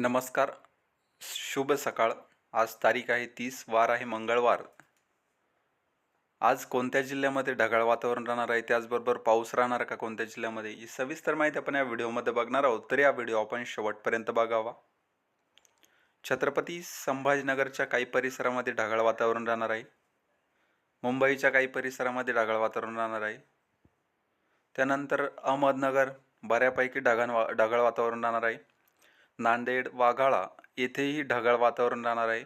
नमस्कार. शुभ सकाळ. आज तारीख आहे तीस वार आहे मंगळवार. आज कोणत्या जिल्ह्यामध्ये ढगाळ वातावरण राहणार आहे? त्याचबरोबर पाऊस राहणार का कोणत्या जिल्ह्यामध्ये? ही सविस्तर माहिती आपण या व्हिडिओमध्ये बघणार आहोत. तर या व्हिडिओ आपण शेवटपर्यंत बघावा. छत्रपती संभाजीनगरच्या काही परिसरामध्ये ढगाळ वातावरण राहणार आहे. मुंबईच्या काही परिसरामध्ये ढगाळ वातावरण राहणार आहे. त्यानंतर अहमदनगर बऱ्यापैकी ढगाण वा ढगाळ वातावरण राहणार आहे. नांदेड वाघाळा येथेही ढगाळ वातावरण राहणार आहे.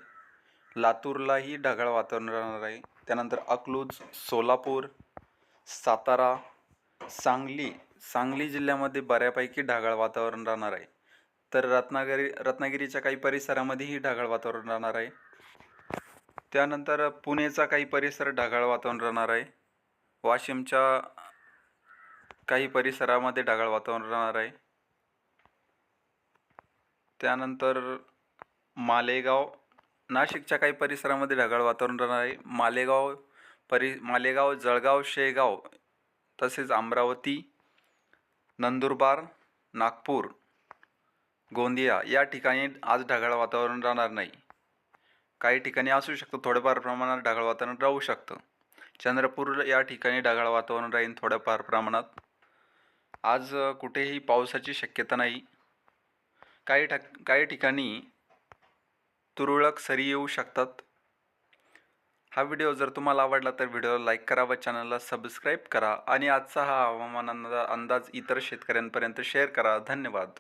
लातूरलाही ढगाळ वातावरण राहणार आहे. त्यानंतर अकलूज सोलापूर सातारा सांगली सांगली जिल्ह्यामध्ये बऱ्यापैकी ढगाळ वातावरण राहणार आहे. तर रत्नागिरी रत्नागिरीच्या काही परिसरामध्येही ढगाळ वातावरण राहणार आहे. त्यानंतर पुणेचा काही परिसर ढगाळ वातावरण राहणार आहे. वाशिमच्या काही परिसरामध्ये ढगाळ वातावरण राहणार आहे. त्यानंतर मालेगाव नाशिकच्या काही परिसरामध्ये ढगाळ वातावरण राहणार आहे. मालेगाव परि मालेगाव जळगाव शेगाव तसेच अमरावती नंदुरबार नागपूर गोंदिया या ठिकाणी आज ढगाळ वातावरण राहणार नाही. काही ठिकाणी असू शकतं थोड्याफार प्रमाणात ढगाळ वातावरण राहू शकतं. चंद्रपूर या ठिकाणी ढगाळ वातावरण राहील थोड्याफार प्रमाणात. आज कुठेही पावसाची शक्यता नाही. काही ठक काही ठिकाणी तुरळक सरी येऊ शकतात. हा व्हिडिओ जर तुम्हाला आवडला तर व्हिडिओला लाईक करा व चॅनलला सबस्क्राईब करा आणि आजचा हा हवामान अंदाज इतर शेतकऱ्यांपर्यंत शेअर करा. धन्यवाद.